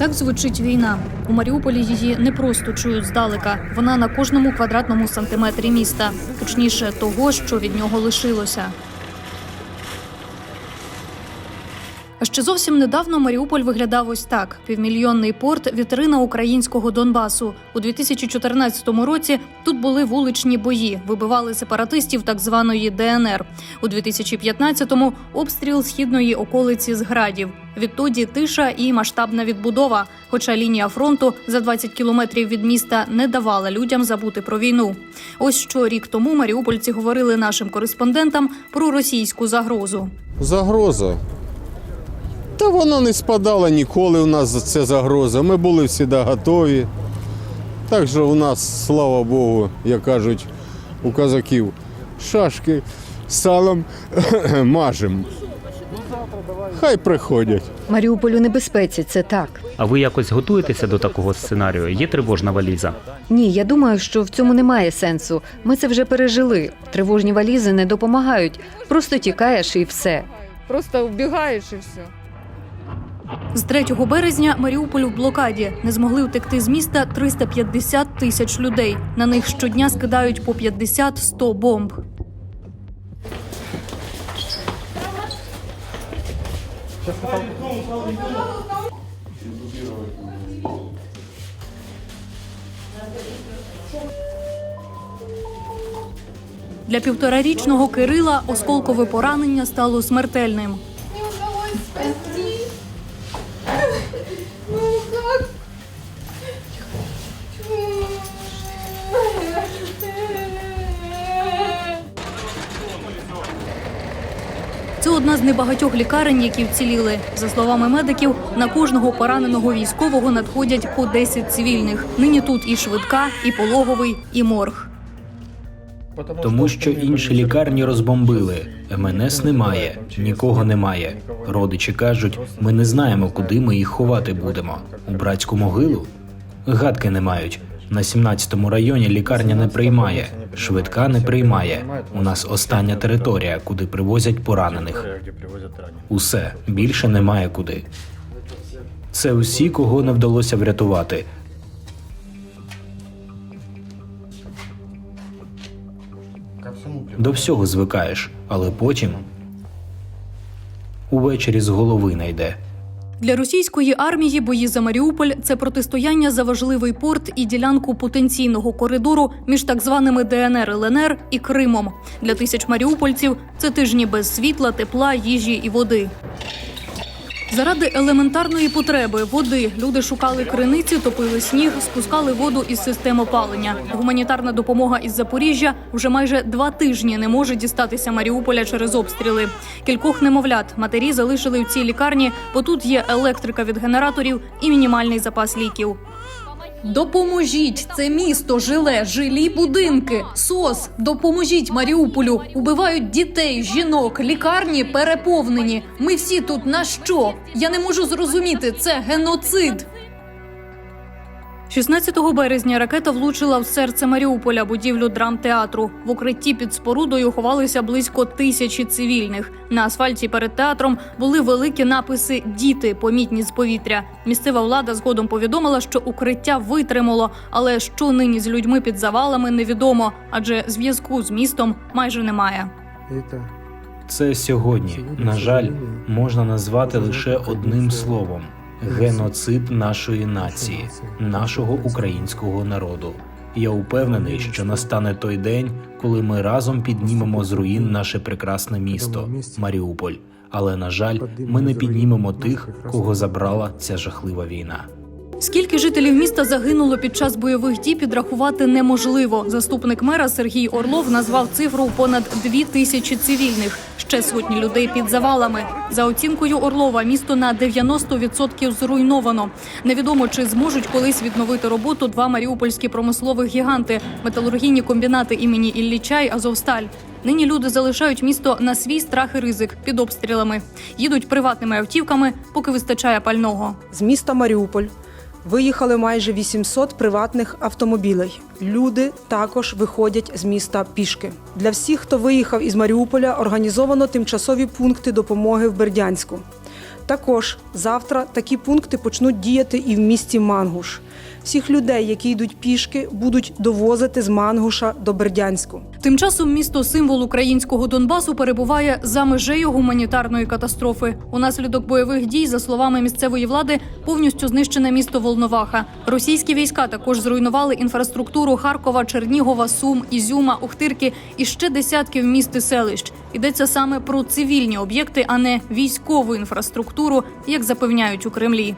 Так звучить війна. У Маріуполі її не просто чують здалека. Вона на кожному квадратному сантиметрі міста, точніше того, що від нього лишилося. А ще зовсім недавно Маріуполь виглядав ось так: півмільйонний порт, вітрина українського Донбасу. У 2014 році тут були вуличні бої, вибивали сепаратистів так званої ДНР. У 2015-му обстріл східної околиці з градів. Відтоді тиша і масштабна відбудова. Хоча лінія фронту за 20 кілометрів від міста не давала людям забути про війну. Ось що рік тому маріупольці говорили нашим кореспондентам про російську загрозу. Загроза. Та вона не спадала ніколи у нас ця загроза. Ми були завжди готові. Так що у нас, слава Богу, як кажуть у казаків, шашки з салом мажем. Хай приходять. Маріуполь у небезпеці, це так. А ви якось готуєтеся до такого сценарію? Є тривожна валіза? Ні, я думаю, що в цьому немає сенсу. Ми це вже пережили. Тривожні валізи не допомагають. Просто тікаєш і все. Просто вбігаєш і все. З 3 березня Маріуполь в блокаді. Не змогли втекти з міста 350 тисяч людей. На них щодня скидають по 50-100 бомб. Для півторарічного Кирила осколкове поранення стало смертельним. Одна з небагатьох лікарень, які вціліли. За словами медиків, на кожного пораненого військового надходять по 10 цивільних. Нині тут і швидка, і пологовий, і морг. Тому що інші лікарні розбомбили. МНС немає, нікого немає. Родичі кажуть, ми не знаємо, куди ми їх ховати будемо. У братську могилу? Гадки не мають. На 17-му районі лікарня не приймає, швидка не приймає. У нас остання територія, куди привозять поранених. Усе більше немає куди. Це усі, кого не вдалося врятувати. До всього звикаєш, але потім увечері з голови не йде. Для російської армії бої за Маріуполь це протистояння за важливий порт і ділянку потенційного коридору між так званими ДНР, ЛНР і Кримом. Для тисяч маріупольців це тижні без світла, тепла, їжі і води. Заради елементарної потреби води люди шукали криниці, топили сніг, спускали воду із систем опалення. Гуманітарна допомога із Запоріжжя вже майже два тижні не може дістатися Маріуполя через обстріли. Кількох немовлят матері залишили в цій лікарні, бо тут є електрика від генераторів і мінімальний запас ліків. Допоможіть! Це місто жиле, жилі будинки. СОС, допоможіть Маріуполю. Убивають дітей, жінок, лікарні переповнені. Ми всі тут на що? Я не можу зрозуміти. Це геноцид. 16 березня ракета влучила в серце Маріуполя, будівлю драмтеатру. В укритті під спорудою ховалися близько тисячі цивільних. На асфальті перед театром були великі написи Діти помітні з повітря. Місцева влада згодом повідомила, що укриття витримало, але що нині з людьми під завалами невідомо, адже зв'язку з містом майже немає. Це сьогодні, на жаль, можна назвати лише одним словом: геноцид нашої нації, нашого українського народу. Я упевнений, що настане той день, коли ми разом піднімемо з руїн наше прекрасне місто Маріуполь. Але на жаль, ми не піднімемо тих, кого забрала ця жахлива війна. Скільки жителів міста загинуло під час бойових дій, підрахувати неможливо. Заступник мера Сергій Орлов назвав цифру понад дві тисячі цивільних. Ще сотні людей під завалами. За оцінкою Орлова, місто на 90% зруйновано. Невідомо чи зможуть колись відновити роботу два маріупольські промислових гіганти металургійні комбінати імені Ілліча й Азовсталь. Нині люди залишають місто на свій страх і ризик під обстрілами. Їдуть приватними автівками, поки вистачає пального. З міста Маріуполь виїхали майже 800 приватних автомобілей. Люди також виходять з міста пішки. Для всіх, хто виїхав із Маріуполя, організовано тимчасові пункти допомоги в Бердянську. Також завтра такі пункти почнуть діяти і в місті Мангуш. Всіх людей, які йдуть пішки, будуть довозити з Мангуша до Бердянську. Тим часом місто символ українського Донбасу перебуває за межею гуманітарної катастрофи. Унаслідок бойових дій, за словами місцевої влади, повністю знищене місто Волноваха. Російські війська також зруйнували інфраструктуру Харкова, Чернігова, Сум, Ізюма, Охтирки і ще десятків міст і селищ. Йдеться саме про цивільні об'єкти, а не військову інфраструктуру, як запевняють у Кремлі.